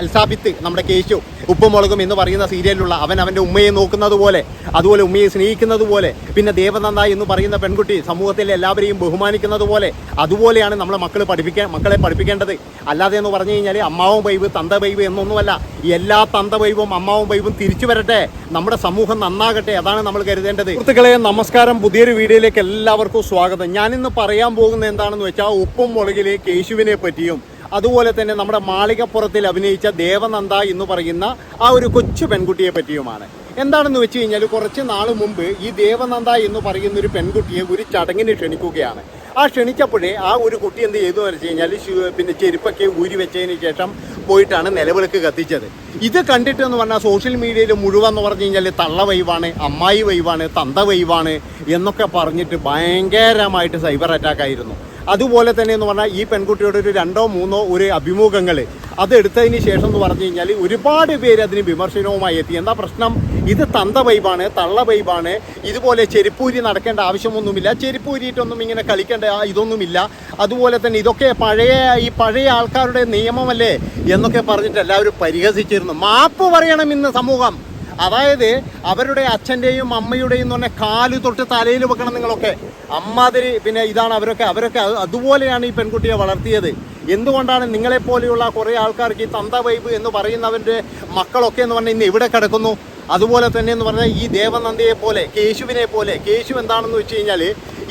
അൽസാബിത്ത് നമ്മുടെ കേശു ഉപ്പുമുളകും എന്ന് പറയുന്ന സീരിയലിലുള്ള അവൻ അവന്റെ ഉമ്മയെ നോക്കുന്നത് പോലെ അതുപോലെ ഉമ്മയെ സ്നേഹിക്കുന്നത് പോലെ പിന്നെ ദേവനന്ദ എന്ന് പറയുന്ന പെൺകുട്ടി സമൂഹത്തിലെ എല്ലാവരെയും ബഹുമാനിക്കുന്നത് പോലെ അതുപോലെയാണ് നമ്മളെ മക്കൾ പഠിപ്പിക്കാൻ മക്കളെ പഠിപ്പിക്കേണ്ടത്. അല്ലാതെ എന്ന് പറഞ്ഞു കഴിഞ്ഞാൽ അമ്മാവും ബൈബ് തന്ത ബൈബ് എന്നൊന്നുമല്ല. എല്ലാ തന്ത ബൈബും അമ്മാവും ബൈബും തിരിച്ചു വരട്ടെ. നമ്മുടെ സമൂഹം നന്നാകട്ടെ അതാണ് നമ്മൾ കരുതേണ്ടത്. സുഹൃത്തുക്കളെ നമസ്കാരം. പുതിയൊരു വീഡിയോയിലേക്ക് എല്ലാവർക്കും സ്വാഗതം. ഞാനിന്ന് പറയാൻ പോകുന്നത് എന്താണെന്ന് വെച്ചാൽ ഉപ്പും മുളകിലെ കേശുവിനെ പറ്റിയും അതുപോലെ തന്നെ നമ്മുടെ മാളികപ്പുറത്തിൽ അഭിനയിച്ച ദേവനന്ദ എന്ന് പറയുന്ന ആ ഒരു കൊച്ചു പെൺകുട്ടിയെ പറ്റിയുമാണ്. എന്താണെന്ന് വെച്ച് കഴിഞ്ഞാൽ കുറച്ച് നാൾ മുമ്പ് ഈ ദേവനന്ദ എന്ന് പറയുന്ന ഒരു പെൺകുട്ടിയെ ഒരു ചടങ്ങിന് ക്ഷണിക്കുകയാണ്. ആ ക്ഷണിച്ചപ്പോഴേ ആ ഒരു കുട്ടി എന്ത് ചെയ്തു എന്ന് വെച്ച് കഴിഞ്ഞാൽ പിന്നെ ചെരുപ്പൊക്കെ ഊരി വെച്ചതിന് ശേഷം പോയിട്ടാണ് നിലവിളക്ക് കത്തിച്ചത്. ഇത് കണ്ടിട്ട് എന്ന് പറഞ്ഞാൽ സോഷ്യൽ മീഡിയയിൽ മുഴുവൻ എന്ന് പറഞ്ഞു കഴിഞ്ഞാൽ തള്ള വൈവാണ് അമ്മായി വൈവാണ് തന്ത വൈവാണ് എന്നൊക്കെ പറഞ്ഞിട്ട് ഭയങ്കരമായിട്ട് സൈബർ അറ്റാക്ക് ആയിരുന്നു അതുപോലെ തന്നെ എന്ന് പറഞ്ഞാൽ ഈ പെൺകുട്ടിയുടെ ഒരു രണ്ടോ മൂന്നോ ഒരു അഭിമുഖങ്ങൾ അത് എടുത്തതിന് ശേഷം എന്ന് പറഞ്ഞു കഴിഞ്ഞാൽ ഒരുപാട് പേര് അതിന് വിമർശനവുമായി എത്തി. എന്താ പ്രശ്നം? ഇത് തന്ത വൈബാണ് തള്ള വൈബാണ്. ഇതുപോലെ ചെരുപ്പൂരി നടക്കേണ്ട ആവശ്യമൊന്നുമില്ല. ചെരുപ്പൂരിയിട്ടൊന്നും ഇങ്ങനെ കളിക്കേണ്ട ഇതൊന്നുമില്ല. അതുപോലെ തന്നെ ഇതൊക്കെ പഴയ ഈ പഴയ ആൾക്കാരുടെ നിയമമല്ലേ എന്നൊക്കെ പറഞ്ഞിട്ട് എല്ലാവരും പരിഹസിച്ചിരുന്നു. മാപ്പ് പറയണം ഇന്ന് സമൂഹം. അതായത് അവരുടെ അച്ഛന്റെയും അമ്മയുടെയും എന്ന് പറഞ്ഞാൽ കാൽ തൊട്ട് തലയിൽ വെക്കണം നിങ്ങളൊക്കെ. അമ്മാതിരി പിന്നെ ഇതാണ് അവരൊക്കെ. അവരൊക്കെ അതുപോലെയാണ് ഈ പെൺകുട്ടിയെ വളർത്തിയത്. എന്തുകൊണ്ടാണ് നിങ്ങളെപ്പോലെയുള്ള കുറേ ആൾക്കാർക്ക് ഈ തന്ത വൈബ് എന്ന് പറയുന്നവന്റെ മക്കളൊക്കെ എന്ന് പറഞ്ഞാൽ ഇന്ന് എവിടെ കിടക്കുന്നു? അതുപോലെ തന്നെ എന്ന് പറഞ്ഞാൽ ഈ ദേവനന്ദയെ പോലെ കേശുവിനെ പോലെ കേശു എന്താണെന്ന് വെച്ച് കഴിഞ്ഞാൽ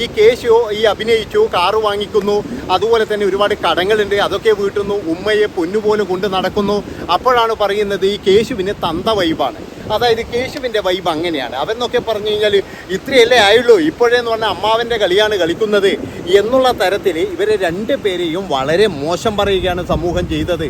ഈ കേശു ഈ അഭിനയിച്ചു കാറ് വാങ്ങിക്കുന്നു അതുപോലെ തന്നെ ഒരുപാട് കടങ്ങളുണ്ട് അതൊക്കെ വീട്ടുന്നു ഉമ്മയെ പൊന്നുപോലെ കൊണ്ട് നടക്കുന്നു. അപ്പോഴാണ് പറയുന്നത് ഈ കേശുവിന് തന്ത വൈബാണ്. അതായത് കേശുവിന്റെ വൈബ് അങ്ങനെയാണ്. അവെന്നൊക്കെ പറഞ്ഞു കഴിഞ്ഞാൽ ഇത്രയല്ലേ ആയുള്ളൂ. ഇപ്പോഴേന്ന് പറഞ്ഞാൽ അമ്മാവന്റെ കളിയാണ് കളിക്കുന്നത്. എന്നുള്ള തരത്തിൽ ഇവരെ രണ്ട് പേരെയും വളരെ മോശം പറയുകയാണ് സമൂഹം ചെയ്തത്.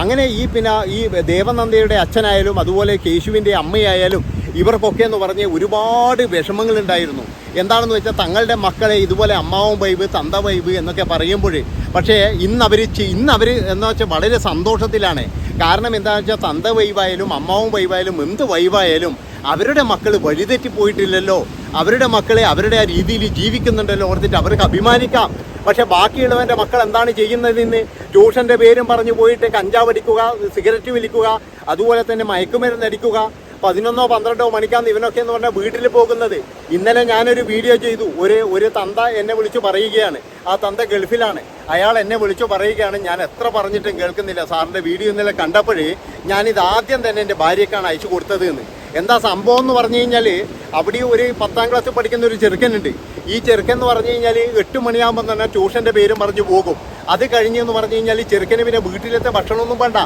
അങ്ങനെ ഈ പിന്നെ ഈ ദേവനന്ദയുടെ അച്ഛനായാലും അതുപോലെ കേശുവിന്റെ അമ്മയായാലും ഇവർക്കൊക്കെ എന്ന് പറഞ്ഞ് ഒരുപാട് വിഷമങ്ങളുണ്ടായിരുന്നു. എന്താണെന്ന് വെച്ചാൽ തങ്ങളുടെ മക്കളെ ഇതുപോലെ അമ്മാവും വൈബ് തന്ത വൈബ് എന്നൊക്കെ പറയുമ്പോൾ പക്ഷേ ഇന്ന് അവർ ഇന്ന് അവർ എന്ന് വെച്ചാൽ വളരെ സന്തോഷത്തിലാണ്. കാരണം എന്താണെന്ന് വെച്ചാൽ തന്ത വൈവായാലും അമ്മാവും വൈവായാലും എന്ത് വൈവായാലും അവരുടെ മക്കൾ വഴിതെറ്റി പോയിട്ടില്ലല്ലോ. അവരുടെ മക്കളെ അവരുടെ ആ രീതിയിൽ ജീവിക്കുന്നുണ്ടല്ലോ ഓർത്തിട്ട് അവർക്ക് അഭിമാനിക്കാം. പക്ഷേ ബാക്കിയുള്ളവന്റെ മക്കൾ എന്താണ് ചെയ്യുന്നതെന്ന് ട്യൂഷന്റെ പേരും പറഞ്ഞു പോയിട്ട് കഞ്ചാവ് അടിക്കുക സിഗരറ്റ് വലിക്കുക അതുപോലെ തന്നെ മയക്കുമരുന്ന് അടിക്കുക പതിനൊന്നോ പന്ത്രണ്ടോ മണിക്കാന്ന് ഇവനൊക്കെ എന്ന് പറഞ്ഞാൽ വീട്ടിൽ പോകുന്നത്. ഇന്നലെ ഞാനൊരു വീഡിയോ ചെയ്തു. ഒരു ഒരു തന്ത എന്നെ വിളിച്ചു പറയുകയാണ്. ആ തന്ത ഗൾഫിലാണ്. അയാൾ എന്നെ വിളിച്ചു പറയുകയാണ്. ഞാൻ എത്ര പറഞ്ഞിട്ടും കേൾക്കുന്നില്ല. സാറിന്റെ വീഡിയോ ഇന്നലെ കണ്ടപ്പോഴേ ഞാനിത് ആദ്യം തന്നെ എന്റെ ഭാര്യക്കാണ് അയച്ചു കൊടുത്തത് എന്ന് എന്താ സംഭവം എന്ന് പറഞ്ഞു കഴിഞ്ഞാൽ അവിടെ ഒരു പത്താം ക്ലാസ്സിൽ പഠിക്കുന്ന ഒരു ചെറുക്കനുണ്ട്. ഈ ചെറുക്കൻ എന്ന് പറഞ്ഞു കഴിഞ്ഞാൽ എട്ട് മണിയാകുമ്പോൾ തന്നെ ട്യൂഷന്റെ പേരും പറഞ്ഞു പോകും. അത് കഴിഞ്ഞെന്ന് പറഞ്ഞു കഴിഞ്ഞാൽ ചെറുക്കന് പിന്നെ വീട്ടിലത്തെ ഭക്ഷണമൊന്നും വേണ്ട.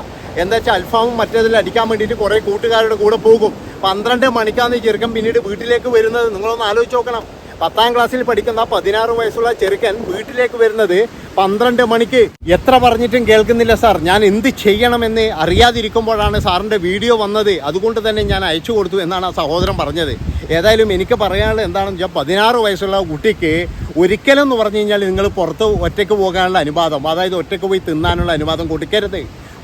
എന്താ വെച്ചാൽ അൽഫാമും മറ്റേതിൽ അടിക്കാൻ വേണ്ടിയിട്ട് കുറേ കൂട്ടുകാരുടെ കൂടെ പോകും. പന്ത്രണ്ട് മണിക്കാണ് ഈ ചെറുക്കൻ പിന്നീട് വീട്ടിലേക്ക് വരുന്നത്. നിങ്ങളൊന്ന് ആലോചിച്ച് നോക്കണം. പത്താം ക്ലാസ്സിൽ പഠിക്കുന്ന പതിനാറ് വയസ്സുള്ള ചെറുക്കൻ വീട്ടിലേക്ക് വരുന്നത് പന്ത്രണ്ട് മണിക്ക്. എത്ര പറഞ്ഞിട്ടും കേൾക്കുന്നില്ല സാർ. ഞാൻ എന്ത് ചെയ്യണമെന്ന് അറിയാതിരിക്കുമ്പോഴാണ് സാറിന്റെ വീഡിയോ വന്നത്. അതുകൊണ്ട് തന്നെ ഞാൻ അയച്ചു കൊടുത്തു എന്നാണ് ആ സഹോദരൻ പറഞ്ഞത്. ഏതായാലും എനിക്ക് പറയാനുള്ളത് എന്താണെന്ന് വെച്ചാൽ പതിനാറ് വയസ്സുള്ള കുട്ടിക്ക് ഒരിക്കലും എന്ന് പറഞ്ഞു കഴിഞ്ഞാൽ നിങ്ങൾ പുറത്ത് ഒറ്റയ്ക്ക് പോകാനുള്ള അനുവാദം അതായത് ഒറ്റയ്ക്ക് പോയി തിന്നാനുള്ള അനുവാദം കൊടുക്കരുത്.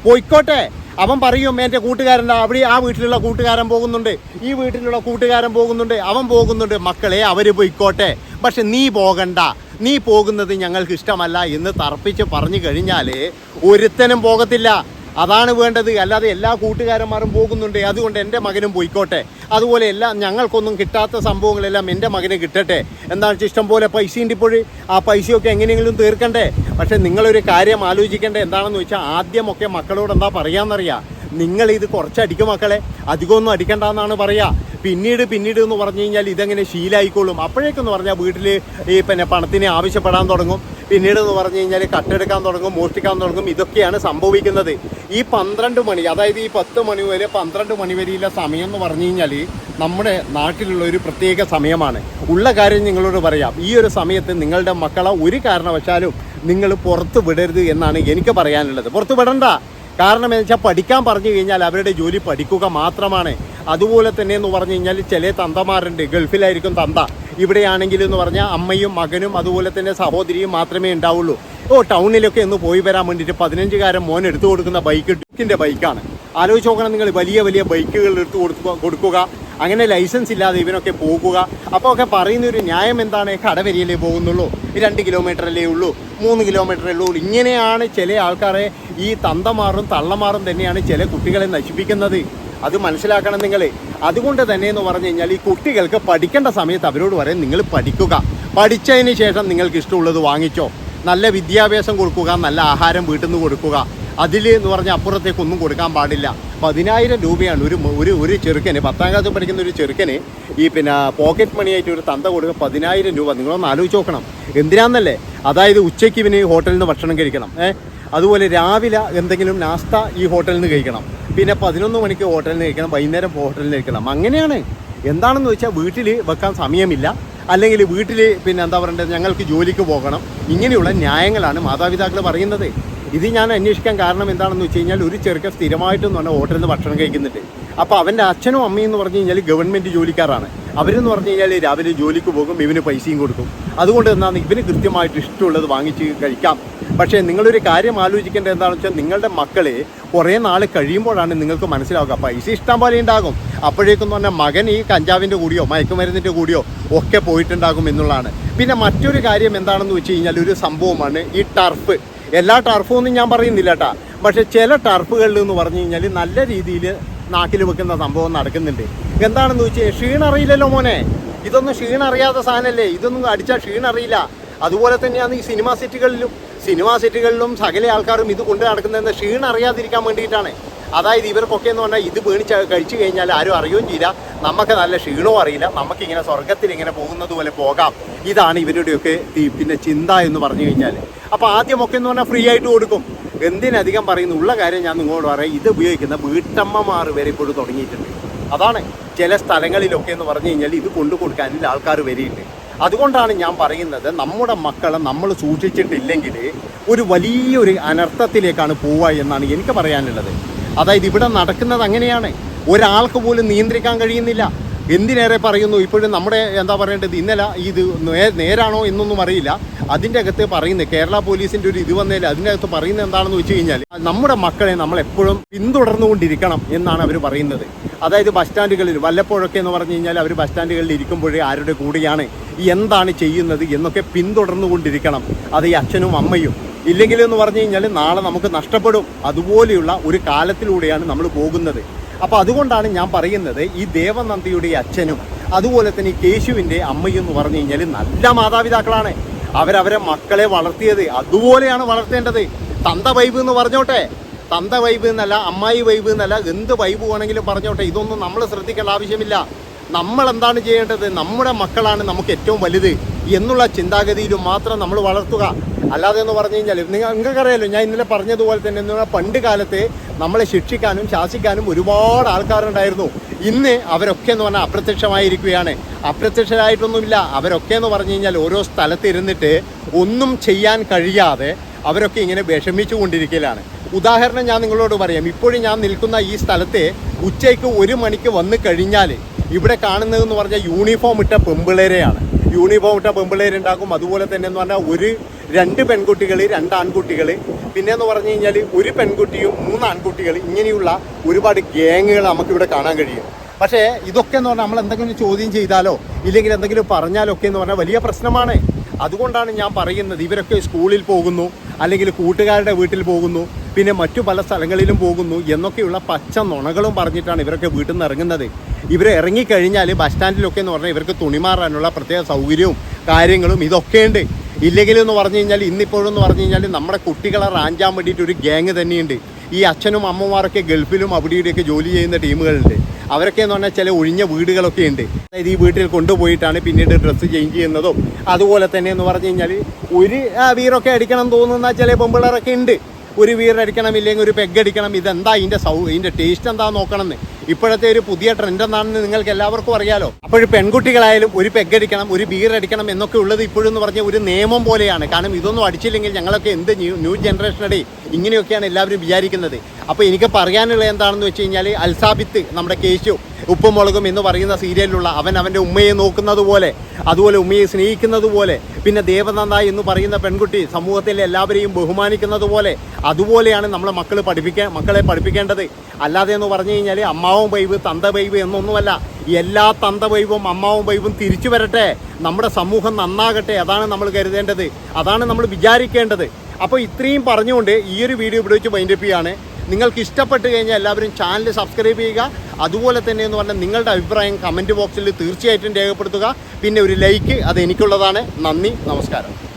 പോയിക്കോട്ടെ. അവൻ പറയും എന്റെ കൂട്ടുകാരന്റെ അവിടെ ആ വീട്ടിലുള്ള കൂട്ടുകാരൻ പോകുന്നുണ്ട്. ഈ വീട്ടിലുള്ള കൂട്ടുകാരൻ പോകുന്നുണ്ട്. അവൻ പോകുന്നുണ്ട്. മക്കളെ അവർ പോയിക്കോട്ടെ. പക്ഷെ നീ പോകണ്ട. നീ പോകുന്നത് ഞങ്ങൾക്ക് ഇഷ്ടമല്ല എന്ന് തർപ്പിച്ച് പറഞ്ഞു കഴിഞ്ഞാൽ ഒരുത്തനും പോകത്തില്ല. അതാണ് വേണ്ടത്. അല്ലാതെ എല്ലാ കൂട്ടുകാരന്മാരും പോകുന്നുണ്ട്. അതുകൊണ്ട് എന്റെ മകനും പോയിക്കോട്ടെ. അതുപോലെ എല്ലാം ഞങ്ങൾക്കൊന്നും കിട്ടാത്ത സംഭവങ്ങളെല്ലാം എന്റെ മകന് കിട്ടട്ടെ. എന്താണെന്ന് വെച്ചാൽ ഇഷ്ടം പോലെ പൈസ ഇപ്പോൾ ആ പൈസയൊക്കെ എങ്ങനെയെങ്കിലും തീർക്കണ്ടേ? പക്ഷെ നിങ്ങളൊരു കാര്യം ആലോചിക്കേണ്ടത് എന്താണെന്ന് വെച്ചാൽ ആദ്യമൊക്കെ മക്കളോട് എന്താ പറയാമെന്നറിയാം നിങ്ങൾ ഇത് കുറച്ചടിക്കും മക്കളെ. അധികമൊന്നും അടിക്കണ്ടെന്നാണ് പറയുക പിന്നീട് പിന്നീട് എന്ന് പറഞ്ഞു കഴിഞ്ഞാൽ ഇതെങ്ങനെ ശീലമായിക്കോളും അപ്പോഴേക്കെന്ന് പറഞ്ഞാൽ വീട്ടിൽ ഈ പിന്നെ പണത്തിന് ആവശ്യപ്പെടാൻ തുടങ്ങും. പിന്നീട് എന്ന് പറഞ്ഞു കഴിഞ്ഞാൽ കട്ടെടുക്കാൻ തുടങ്ങും മോഷ്ടിക്കാൻ തുടങ്ങും ഇതൊക്കെയാണ് സംഭവിക്കുന്നത്. ഈ പന്ത്രണ്ട് മണി അതായത് ഈ പത്ത് മണി വരെ പന്ത്രണ്ട് മണി വരെയുള്ള സമയം എന്ന് പറഞ്ഞു കഴിഞ്ഞാൽ നമ്മുടെ നാട്ടിലുള്ള ഒരു പ്രത്യേക സമയമാണ്. ഉള്ള കാര്യം നിങ്ങളോട് പറയാം. ഈ ഒരു സമയത്ത് നിങ്ങളുടെ മക്കളെ ഒരു കാരണവശാലും നിങ്ങൾ പുറത്ത് വിടരുത് എന്നാണ് എനിക്ക് പറയാനുള്ളത്. പുറത്ത് വിടണ്ട. കാരണം എന്ന് വെച്ചാൽ പഠിക്കാൻ പറഞ്ഞു കഴിഞ്ഞാൽ അവരുടെ ജോലി പഠിക്കുക മാത്രമാണ്. അതുപോലെ തന്നെ എന്ന് പറഞ്ഞു കഴിഞ്ഞാൽ ചില തന്തമാരുണ്ട് ഗൾഫിലായിരിക്കും തന്ത. ഇവിടെയാണെങ്കിൽ എന്ന് പറഞ്ഞാൽ അമ്മയും മകനും അതുപോലെ തന്നെ സഹോദരിയും മാത്രമേ ഉണ്ടാവുള്ളൂ. ഓ ടൗണിലൊക്കെ ഒന്ന് പോയി വരാൻ വേണ്ടിയിട്ട് പതിനഞ്ചുകാരൻ മോൻ എടുത്തു കൊടുക്കുന്ന ബൈക്ക് ഡുക്കിന്റെ ബൈക്കാണ്. ആലോചിച്ച് നോക്കണം നിങ്ങൾ വലിയ വലിയ ബൈക്കുകൾ എടുത്ത് കൊടുക്കുക കൊടുക്കുക. അങ്ങനെ ലൈസൻസ് ഇല്ലാതെ ഇവനൊക്കെ പോകുക. അപ്പോൾ ഒക്കെ പറയുന്ന ഒരു ന്യായം എന്താണ്? കടവരിയല്ലേ പോകുന്നുള്ളൂ. രണ്ട് കിലോമീറ്ററല്ലേ ഉള്ളൂ. മൂന്ന് കിലോമീറ്ററേ ഉള്ളൂ. ഇങ്ങനെയാണ് ചില ആൾക്കാരെ ഈ തന്തമാറും തള്ളമാറും തന്നെയാണ് ചില കുട്ടികളെ നശിപ്പിക്കുന്നത്. അത് മനസ്സിലാക്കണം നിങ്ങൾ അതുകൊണ്ട് തന്നെ എന്ന് പറഞ്ഞു കഴിഞ്ഞാൽ ഈ കുട്ടികൾക്ക് പഠിക്കേണ്ട സമയത്ത് അവരോട് പറയാൻ നിങ്ങൾ പഠിക്കുക. പഠിച്ചതിന് ശേഷം നിങ്ങൾക്ക് ഇഷ്ടമുള്ളത് വാങ്ങിച്ചോ നല്ല വിദ്യാഭ്യാസം കൊടുക്കുക നല്ല ആഹാരം വീട്ടിൽ നിന്ന് കൊടുക്കുക. അതിൽ എന്ന് പറഞ്ഞാൽ അപ്പുറത്തേക്കൊന്നും കൊടുക്കാൻ പാടില്ല. പതിനായിരം രൂപയാണ് ഒരു ഒരു ഒരു ചെറുക്കന് പത്താം ക്ലാസ് പഠിക്കുന്ന ഒരു ചെറുക്കന് ഈ പിന്നെ പോക്കറ്റ് മണിയായിട്ട് ഒരു തന്ത കൊടുക്കുക പതിനായിരം രൂപ. നിങ്ങളൊന്ന് ആലോചിച്ച് നോക്കണം. എന്തിനാന്നല്ലേ? അതായത് ഉച്ചയ്ക്ക് ഇവന് ഹോട്ടലിൽ നിന്ന് ഭക്ഷണം കഴിക്കണം ഏഹ് അതുപോലെ രാവിലെ എന്തെങ്കിലും നാസ്ത ഈ ഹോട്ടലിൽ നിന്ന് കഴിക്കണം. പിന്നെ പതിനൊന്ന് മണിക്ക് ഹോട്ടലിൽ നിന്ന് കഴിക്കണം വൈകുന്നേരം ഹോട്ടലിൽ നിന്ന് കഴിക്കണം. അങ്ങനെയാണ്. എന്താണെന്ന് വെച്ചാൽ വീട്ടിൽ വെക്കാൻ സമയമില്ല. അല്ലെങ്കിൽ വീട്ടിൽ പിന്നെ എന്താ പറയേണ്ടത്? ഞങ്ങൾക്ക് ജോലിക്ക് പോകണം. ഇങ്ങനെയുള്ള ന്യായങ്ങളാണ് മാതാപിതാക്കൾ പറയുന്നത്. ഇത് ഞാൻ അന്വേഷിക്കാൻ കാരണം എന്താണെന്ന് വെച്ച് കഴിഞ്ഞാൽ ഒരു ചെറുക്കൻ സ്ഥിരമായിട്ടെന്ന് പറഞ്ഞാൽ ഹോട്ടലിൽ നിന്ന് ഭക്ഷണം കഴിക്കുന്നുണ്ട്. അപ്പോൾ അവന്റെ അച്ഛനും അമ്മയും എന്ന് പറഞ്ഞു കഴിഞ്ഞാൽ ഗവൺമെന്റ് ജോലിക്കാരാണ്. അവരെന്ന് പറഞ്ഞു കഴിഞ്ഞാൽ രാവിലെ ജോലിക്ക് പോകും ഇവന് പൈസയും കൊടുക്കും. അതുകൊണ്ട് എന്താണ് ഇവന് കൃത്യമായിട്ട് ഇഷ്ടമുള്ളത് വാങ്ങിച്ച് കഴിക്കാം. പക്ഷേ നിങ്ങളൊരു കാര്യം ആലോചിക്കേണ്ടത് എന്താണെന്ന് വെച്ചാൽ നിങ്ങളുടെ മക്കളെ കുറേ നാൾ കഴിയുമ്പോഴാണ് നിങ്ങൾക്ക് മനസ്സിലാവുക. പൈസ ഇഷ്ടം പോലെ ഉണ്ടാകും. അപ്പോഴേക്കെന്ന് പറഞ്ഞാൽ മകൻ ഈ കഞ്ചാവിന്റെ കൂടിയോ മയക്കുമരുന്നിന്റെ കൂടിയോ ഒക്കെ പോയിട്ടുണ്ടാകും എന്നുള്ളതാണ്. പിന്നെ മറ്റൊരു കാര്യം എന്താണെന്ന് വെച്ച് കഴിഞ്ഞാൽ ഒരു സംഭവമാണ് ഈ ടർഫ്. എല്ലാ ടർഫും ഒന്നും ഞാൻ പറയുന്നില്ല കേട്ടാ പക്ഷെ ചില ടർഫുകളിൽ എന്ന് പറഞ്ഞു കഴിഞ്ഞാൽ നല്ല രീതിയിൽ നാക്കിൽ വെക്കുന്ന സംഭവം നടക്കുന്നുണ്ട്. എന്താണെന്ന് വെച്ചാൽ ക്ഷീണറിയില്ലല്ലോ മോനെ. ഇതൊന്നും ക്ഷീണറിയാത്ത സാധനമല്ലേ ഇതൊന്നും അടിച്ചാൽ ക്ഷീണറിയില്ല അതുപോലെ തന്നെയാണ് ഈ സിനിമാ സെറ്റുകളിലും സിനിമാ സെറ്റുകളിലും സകല ആൾക്കാരും ഇത് കൊണ്ട് നടക്കുന്നതെന്ന് ക്ഷീണറിയാതിരിക്കാൻ വേണ്ടിയിട്ടാണ്. അതായത് ഇവർക്കൊക്കെ എന്ന് പറഞ്ഞാൽ ഇത് മേടിച്ച് കഴിച്ചു കഴിഞ്ഞാൽ ആരും അറിയുകയും ചെയ്യില്ല. നമുക്ക് നല്ല ക്ഷീണവും അറിയില്ല. നമുക്കിങ്ങനെ സ്വർഗത്തിൽ ഇങ്ങനെ പോകുന്നത് പോലെ പോകാം. ഇതാണ് ഇവരുടെയൊക്കെ പിന്നെ ചിന്ത എന്ന് പറഞ്ഞു കഴിഞ്ഞാൽ അപ്പോൾ ആദ്യമൊക്കെ എന്ന് പറഞ്ഞാൽ ഫ്രീ ആയിട്ട് കൊടുക്കും. എന്തിനധികം പറയുന്നു? ഉള്ള കാര്യം ഞാൻ നിങ്ങളോട് പറയാം. ഇത് ഉപയോഗിക്കുന്ന വീട്ടമ്മമാർ വരെ ഇപ്പോഴും തുടങ്ങിയിട്ടുണ്ട്. അതാണ് ചില സ്ഥലങ്ങളിലൊക്കെ എന്ന് പറഞ്ഞു കഴിഞ്ഞാൽ ഇത് കൊണ്ടു കൊടുക്കാനില്ല ആൾക്കാർ വരികയുണ്ട്. അതുകൊണ്ടാണ് ഞാൻ പറയുന്നത് നമ്മുടെ മക്കളെ നമ്മൾ സൂക്ഷിച്ചിട്ടില്ലെങ്കിൽ ഒരു വലിയൊരു അനർത്ഥത്തിലേക്കാണ് പോവുക എന്നാണ് എനിക്ക് പറയാനുള്ളത്. അതായത് ഇവിടെ നടക്കുന്നത് അങ്ങനെയാണ്. ഒരാൾക്ക് പോലും നിയന്ത്രിക്കാൻ കഴിയുന്നില്ല. എന്തിനേറെ പറയുന്നു? ഇപ്പോഴും നമ്മുടെ എന്താ പറയേണ്ടത്? ഇന്നലെ ഇത് നേരാണോ എന്നൊന്നും അറിയില്ല. അതിന്റെ അകത്ത് പറയുന്നത് കേരള പോലീസിന്റെ ഒരു ഇത് വന്നതിൽ അതിന്റെ അകത്ത് പറയുന്നത് എന്താണെന്ന് വെച്ച് കഴിഞ്ഞാൽ നമ്മുടെ മക്കളെ നമ്മൾ എപ്പോഴും പിന്തുടർന്നുകൊണ്ടിരിക്കണം എന്നാണ് അവർ പറയുന്നത്. അതായത് ബസ് സ്റ്റാൻഡുകളിൽ വല്ലപ്പോഴൊക്കെ എന്ന് പറഞ്ഞു കഴിഞ്ഞാൽ അവർ ബസ് സ്റ്റാൻഡുകളിൽ ഇരിക്കുമ്പോഴേ ആരുടെ കൂടെയാണ്? എന്താണ് ചെയ്യുന്നത് എന്നൊക്കെ പിന്തുടർന്നുകൊണ്ടിരിക്കണം. അത് ഈ അച്ഛനും അമ്മയും ഇല്ലെങ്കിൽ എന്ന് പറഞ്ഞു കഴിഞ്ഞാൽ നാളെ നമുക്ക് നഷ്ടപ്പെടും. അതുപോലെയുള്ള ഒരു കാലത്തിലൂടെയാണ് നമ്മൾ പോകുന്നത്. അപ്പോൾ അതുകൊണ്ടാണ് ഞാൻ പറയുന്നത് ഈ ദേവനന്ദിയുടെ അച്ഛനും അതുപോലെ തന്നെ ഈ കേശുവിന്റെ അമ്മയും എന്ന് പറഞ്ഞു കഴിഞ്ഞാൽ നല്ല മാതാപിതാക്കളാണ്. അവരവരെ മക്കളെ വളർത്തിയത്. അതുപോലെയാണ് വളർത്തേണ്ടത്. തന്ത വൈബ് എന്ന് പറഞ്ഞോട്ടെ. തന്ത വൈബ് എന്നല്ല അമ്മായി വൈബ് എന്നല്ല എന്ത് വൈബ് വേണമെങ്കിലും പറഞ്ഞോട്ടെ. ഇതൊന്നും നമ്മൾ ശ്രദ്ധിക്കേണ്ട ആവശ്യമില്ല. നമ്മൾ എന്താണ് ചെയ്യേണ്ടത്? നമ്മുടെ മക്കളാണ് നമുക്ക് ഏറ്റവും വലുത്. എന്നുള്ള ചിന്താഗതിയിൽ മാത്രം നമ്മൾ വളർത്തുക. അല്ലാതെ എന്ന് പറഞ്ഞു കഴിഞ്ഞാൽ നിങ്ങൾ നിങ്ങൾക്കറിയാലോ ഞാൻ ഇന്നലെ പറഞ്ഞതുപോലെ തന്നെ എന്ന് പറഞ്ഞാൽ പണ്ട് കാലത്തെ നമ്മളെ ശിക്ഷിക്കാനും ശാസിക്കാനും ഒരുപാട് ആൾക്കാരുണ്ടായിരുന്നു. ഇന്ന് അവരൊക്കെ എന്ന് പറഞ്ഞാൽ അപ്രത്യക്ഷമായിരിക്കുകയാണ്. അപ്രത്യക്ഷരായിട്ടൊന്നുമില്ല. അവരൊക്കെ എന്ന് പറഞ്ഞു കഴിഞ്ഞാൽ ഓരോ സ്ഥലത്ത് ഇരുന്നിട്ട് ഒന്നും ചെയ്യാൻ കഴിയാതെ അവരൊക്കെ ഇങ്ങനെ വിഷമിച്ചു കൊണ്ടിരിക്കലാണ് ഉദാഹരണം ഞാൻ നിങ്ങളോട് പറയാം. ഇപ്പോഴും ഞാൻ നിൽക്കുന്ന ഈ സ്ഥലത്തെ ഉച്ചയ്ക്ക് ഒരു മണിക്ക് വന്നു കഴിഞ്ഞാൽ ഇവിടെ കാണുന്നതെന്ന് പറഞ്ഞാൽ യൂണിഫോം ഇട്ട പെമ്പിളേരെയാണ്. യൂണിഫോം ഇട്ട പെമ്പിള്ളേരുണ്ടാക്കും അതുപോലെ തന്നെ എന്ന് പറഞ്ഞാൽ ഒരു രണ്ട് പെൺകുട്ടികൾ രണ്ട് ആൺകുട്ടികൾ പിന്നെ എന്ന് പറഞ്ഞു കഴിഞ്ഞാൽ ഒരു പെൺകുട്ടിയും മൂന്ന് ആൺകുട്ടികൾ ഇങ്ങനെയുള്ള ഒരുപാട് ഗ്യാങ്ങുകൾ നമുക്കിവിടെ കാണാൻ കഴിയും. പക്ഷേ ഇതൊക്കെ എന്ന് പറഞ്ഞാൽ നമ്മൾ എന്തെങ്കിലും ചോദ്യം ചെയ്താലോ ഇല്ലെങ്കിൽ എന്തെങ്കിലും പറഞ്ഞാലോ ഒക്കെ എന്ന് പറഞ്ഞാൽ വലിയ പ്രശ്നമാണ്. അതുകൊണ്ടാണ് ഞാൻ പറയുന്നത് ഇവരൊക്കെ സ്കൂളിൽ പോകുന്നു അല്ലെങ്കിൽ കൂട്ടുകാരുടെ വീട്ടിൽ പോകുന്നു പിന്നെ മറ്റു പല സ്ഥലങ്ങളിലും പോകുന്നു എന്നൊക്കെയുള്ള പച്ച നുണകളും പറഞ്ഞിട്ടാണ് ഇവരൊക്കെ വീട്ടിൽ നിന്ന് ഇറങ്ങുന്നത്. ഇവർ ഇറങ്ങിക്കഴിഞ്ഞാൽ ബസ് സ്റ്റാൻഡിലൊക്കെ എന്ന് പറഞ്ഞാൽ ഇവർക്ക് തുണിമാറാനുള്ള പ്രത്യേക സൗകര്യവും കാര്യങ്ങളും ഇതൊക്കെ ഉണ്ട്. ഇല്ലെങ്കിൽ എന്ന് പറഞ്ഞു കഴിഞ്ഞാൽ ഇന്നിപ്പോഴും എന്ന് പറഞ്ഞു കഴിഞ്ഞാൽ നമ്മുടെ കുട്ടികളെ റാഞ്ചാൻ വേണ്ടിയിട്ട് ഒരു ഗ്യാങ് തന്നെയുണ്ട്. ഈ അച്ഛനും അമ്മമാരൊക്കെ ഗൾഫിലും അവിടെയൊക്കെ ജോലി ചെയ്യുന്ന ടീമുകളുണ്ട്. അവരൊക്കെ എന്ന് പറഞ്ഞാൽ ചില ഒഴിഞ്ഞ വീടുകളൊക്കെ ഉണ്ട്. അതായത് ഈ വീട്ടിൽ കൊണ്ടുപോയിട്ടാണ് പിന്നീട് ഡ്രസ്സ് ചേഞ്ച് ചെയ്യുന്നതും. അതുപോലെ തന്നെ എന്ന് പറഞ്ഞു കഴിഞ്ഞാൽ ഒരു വീറൊക്കെ അടിക്കണം തോന്നുന്ന ചില പെമ്പിളറൊക്കെ ഉണ്ട്. ഒരു വീറടിക്കണം ഇല്ലെങ്കിൽ ഒരു പെഗ് അടിക്കണം. ഇതെന്താ ഇതിന്റെ സൗ ഇതിന്റെ ടേസ്റ്റ് എന്താ നോക്കണം എന്ന് ഇപ്പോഴത്തെ ഒരു പുതിയ ട്രെൻഡ് എന്നാണെന്ന് നിങ്ങൾക്ക് എല്ലാവർക്കും അറിയാലോ. അപ്പോൾ പെൺകുട്ടികളായാലും ഒരു പെഗ് അടിക്കണം ഒരു ബീർ അടിക്കണം എന്നൊക്കെ ഉള്ളത് ഇപ്പോഴെന്ന് പറഞ്ഞ ഒരു നിയമം പോലെയാണ്. കാരണം ഇതൊന്നും അടിച്ചില്ലെങ്കിൽ ഞങ്ങളൊക്കെ എന്ത് ന്യൂ ന്യൂ ജനറേഷനടി ഇങ്ങനെയൊക്കെയാണ് എല്ലാവരും വിചാരിക്കുന്നത്. അപ്പോൾ എനിക്ക് പറയാനുള്ളത് എന്താണെന്ന് വെച്ച് കഴിഞ്ഞാൽ അൽസാബിത്ത് നമ്മുടെ കേശു ഉപ്പും മുളകും എന്ന് പറയുന്ന സീരിയലിലുള്ള അവൻ അവന്റെ ഉമ്മയെ നോക്കുന്നത് പോലെ അതുപോലെ ഉമ്മയെ സ്നേഹിക്കുന്നത് പോലെ പിന്നെ ദേവനന്ദ എന്ന് പറയുന്ന പെൺകുട്ടി സമൂഹത്തിലെ എല്ലാവരെയും ബഹുമാനിക്കുന്നത് പോലെ അതുപോലെയാണ് നമ്മളെ മക്കൾ പഠിപ്പിക്കാൻ മക്കളെ പഠിപ്പിക്കേണ്ടത്. അല്ലാതെ എന്ന് പറഞ്ഞു കഴിഞ്ഞാൽ അമ്മാവും ബൈബ് തന്ത ബൈബ് എന്നൊന്നുമല്ല. എല്ലാ തന്ത ബൈബും അമ്മാവും ബൈബും തിരിച്ചു വരട്ടെ. നമ്മുടെ സമൂഹം നന്നാകട്ടെ അതാണ് നമ്മൾ കരുതേണ്ടത്. അതാണ് നമ്മൾ വിചാരിക്കേണ്ടത്. അപ്പോൾ ഇത്രയും പറഞ്ഞുകൊണ്ട് ഈ ഒരു വീഡിയോ ഇവിടെ വെച്ച് വൈൻഡപ്പ് ചെയ്യാണ്. നിങ്ങൾക്ക് ഇഷ്ടപ്പെട്ട് കഴിഞ്ഞാൽ എല്ലാവരും ചാനൽ സബ്സ്ക്രൈബ് ചെയ്യുക. അതുപോലെ തന്നെ എന്ന് പറഞ്ഞാൽ നിങ്ങളുടെ അഭിപ്രായം കമന്റ് ബോക്സിൽ തീർച്ചയായിട്ടും രേഖപ്പെടുത്തുക. പിന്നെ ഒരു ലൈക്ക് അത് എനിക്കുള്ളതാണ്. നന്ദി നമസ്കാരം.